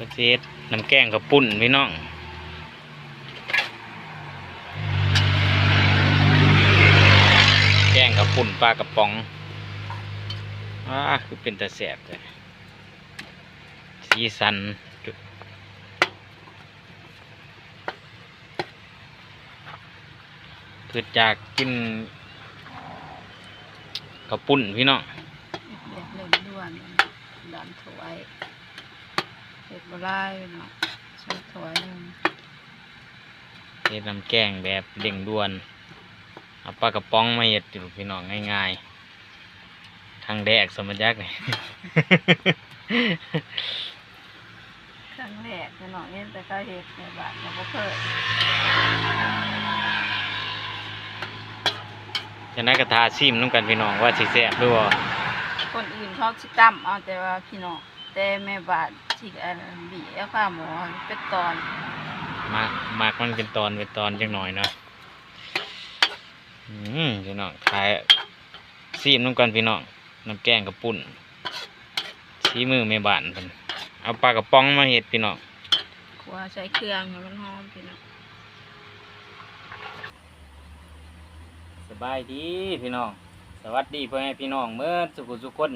ก็เจ็ดน้ำแกงกับปุ่นพี่น้องแกงกับปุ่นปลากระป๋องอ่าคือเป็นตะแสบเลยสีสันจุเกิดจากกินกระปุ่นพี่น้องแบบเร่งด่วนดันถวาย เห็ดบลายเนาะใช้ถวายหนึ่งเฮ็ดน้ำแกงแบบเร่งด่วนเอาปลากระป๋องมาเฮ็ดอยู่พี่น้องง่ายๆทางแดกสมยักษ์นี่ ครั้งแรกเนาะเห็นแต่ก็เห็ดในบ้านเราก็เคยจะนักกระทาซิมน้ำกันพี่น้องว่าสิแซ่บหรือบ่คนอื่นเขาสิตั้มเอาแต่ว่าพี่น้องแต่แม่บ้า นที่อันบีเอาข้าวหมูเป็นตอนมากมากมันเป็นตอนเป็นตอนจังหน่อยเนาะอืมพี่น้องทายซิมน้ำกันพี่น้องน้ำแกงกระปุ่นชี้มือแม่บ้านเพิ่นเอาปลากระป๋องมาเฮ็ดพี่น้องครัวใช้เครื่องให้มันหอมพี่น้องสบายดีพี่น้อง สวัสดีพ่อแม่พี่น้องเมื่อสุขุสุขคน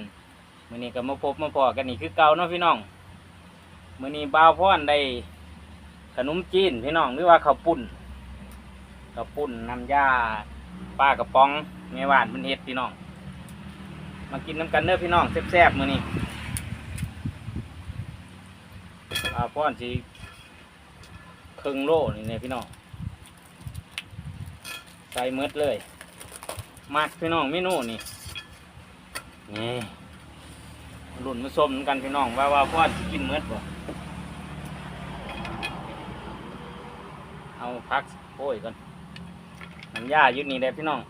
มื้อนี้ก็มาพบมาพอกันนี่คือเก่าเนาะพี่น้อง มื้อนี้บ่าวพ่อนได้ขนมจีนพี่น้องหรือว่าข้าวปุ้นข้าวปุ้นน้ำยาปลากระป๋องแม่หวานมันเฮ็ดพี่น้อง มากินน้ำกันเด้อพี่น้องแซ่บๆมื้อนี้บ่าวพ่อนสิครึ่งโลนี่เนี่ยพี่น้องใส่หมืดเลยมักพี่น้องเมนูนี่นี่ หลุนมาส้มกันพี่น้องว่าว่าพ่อสิกินเมืดบ่เอาพักโอ้ยก่อนน้ำยายู่นี่แหละพี่น้อง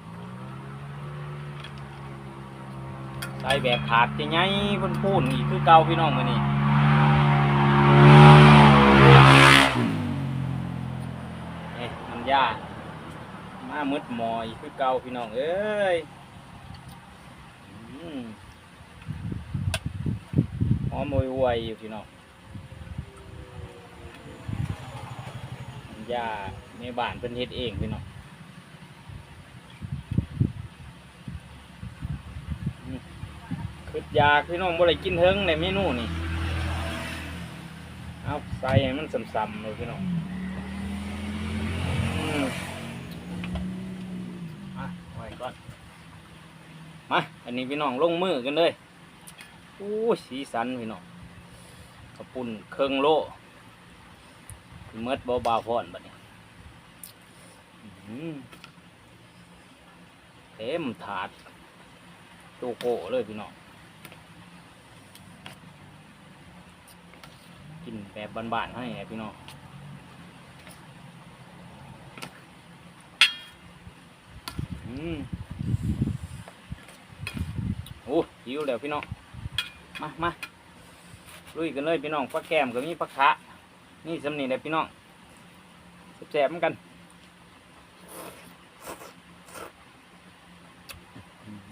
ใส่แบบขาดจะไงพุ่นพูนอีกคือเก่าพี่น้องมือนี่น้ำยามามืดมอยคือเก่าพี่น้องเอ้ยอืม หอมวยวยอยู่พี่น้องยาในบ้านเป็นเฮ็ดเองพี่น้องคือยากพี่น้องบ่ได้กินเฮิงในเมนูนี่เอาใส่ให้มันสัมๆเลยพี่น้องอืมมาไว้ก่อน มา อันนี้พี่น้องลงมือกันเลย อ้สีสันพี่น้องกระปุ่นเครื่องโลเมดเบาๆพอนบัดนี้เต็มถาดโตโกเลยพี่น้องกินแบบบานๆให้พี่น้องอืมโอ้หิวแล้วพี่น้อง มามาลุยกันเลยพี่น้องปลาแก้มกับมีปลาขะนี่สำนีเลยพี่น้องแสบเหมือนกัน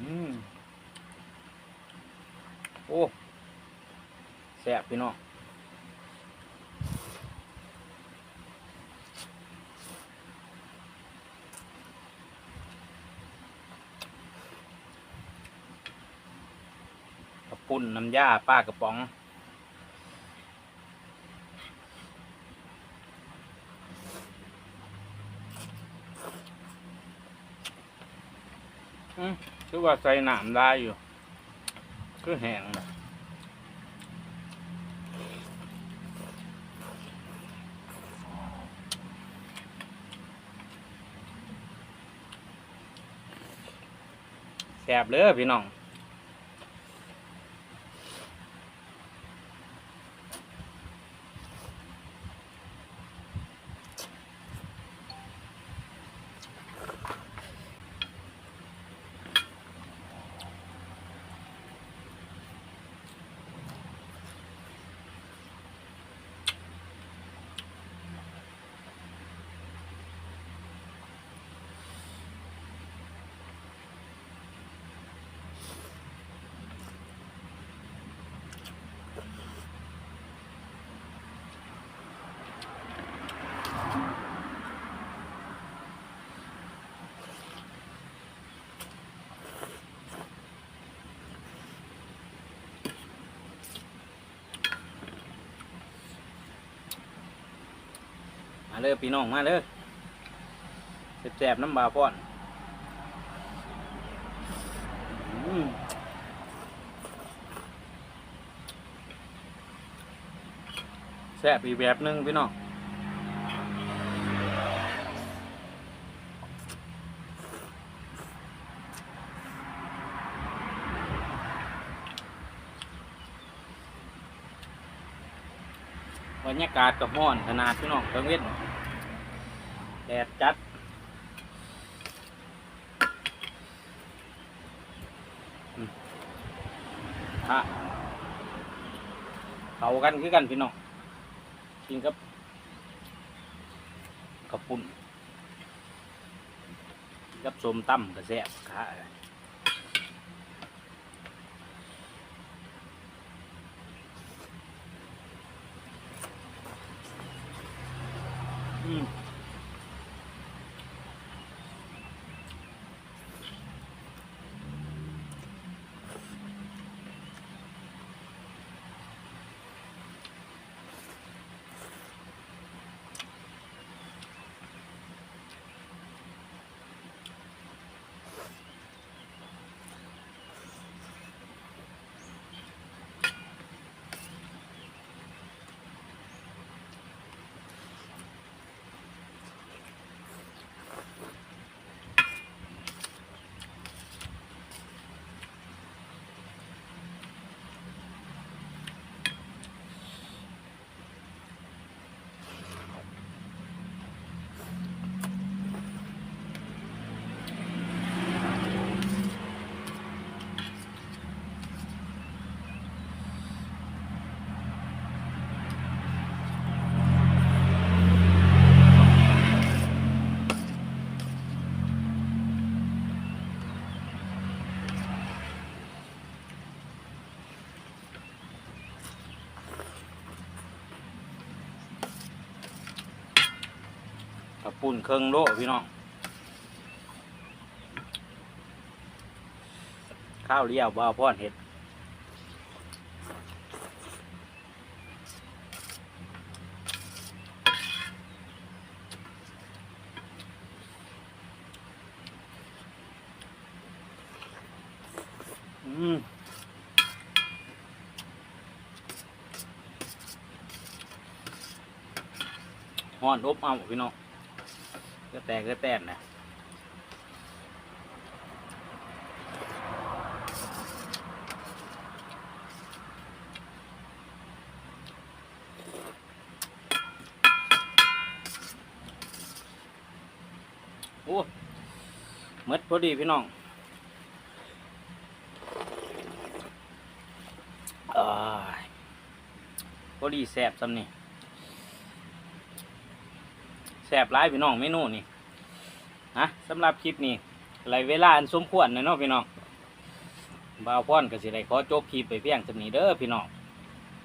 อืมโอ้แสบพี่น้อง กระปุ่ นน้ำยาป้ากระป๋อง อืมคือว่าใส่น้ำได้อยู่ คือแห้งนะแสบเลยพี่น้อง เลยพี่น้องมาเลยแสบๆน้ำบาป้อนแซ่บอีกแบบหนึงพี่น้องบรรยากาศก็ห้อนขนาดพี่น้องกลางเว้น แดดจัด ฮะเขากันคือกันพี่น้อง กินกับกับปุ่น กับสมตั้มกระแซบขา ปุ้นเครื่องโลพี่น้อง ข้าวเลี้ยวบ่าวพอนเห็ดอืมฮ้อนอบเอาพี่น้อง ก็แตกก็แตกนะโอ้หมดพอดีพี่น้องอ้าพอดีแสบซ้ำนี่แสบร้ายพี่น้องเมนูนี่ นะสำหรับคลิปนี้ไรเวลาอันสมควรนะเนาะพี่น้องบ่าวพรก็สิได้ขอจบคลิปไปเพียงสำนีเด้อพี่น้อง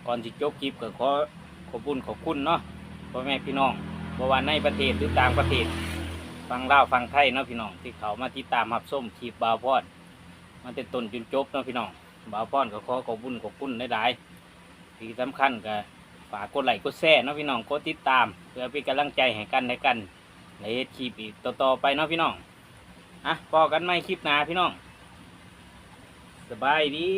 ก่อนที่จบคลิปก็ขอขอบคุณขอบคุณเนาะพ่อแม่พี่น้องบว่าในประเทศหรือต่างประเทศ ฟังเล่าฟังไทยเนาะพี่น้องที่เขามาติดตามรับส้มคลิปบ่าวพรมันเป็นต้นจนจบเนาะพี่น้องบ่าวป้อนก็ขอขอบคุญขอบคุณหลายๆที่สำคัญก็ฝากกดไลค์กดแชร์เนาะพี่น้องกดติดตาม เพื่อเป็นกำลังใจให้กันในกัน เฮ็ดคลิปอีกต่อๆไปเนาะพี่น้องอะพอกันไหมคลิปหน้าพี่น้อง สบายดี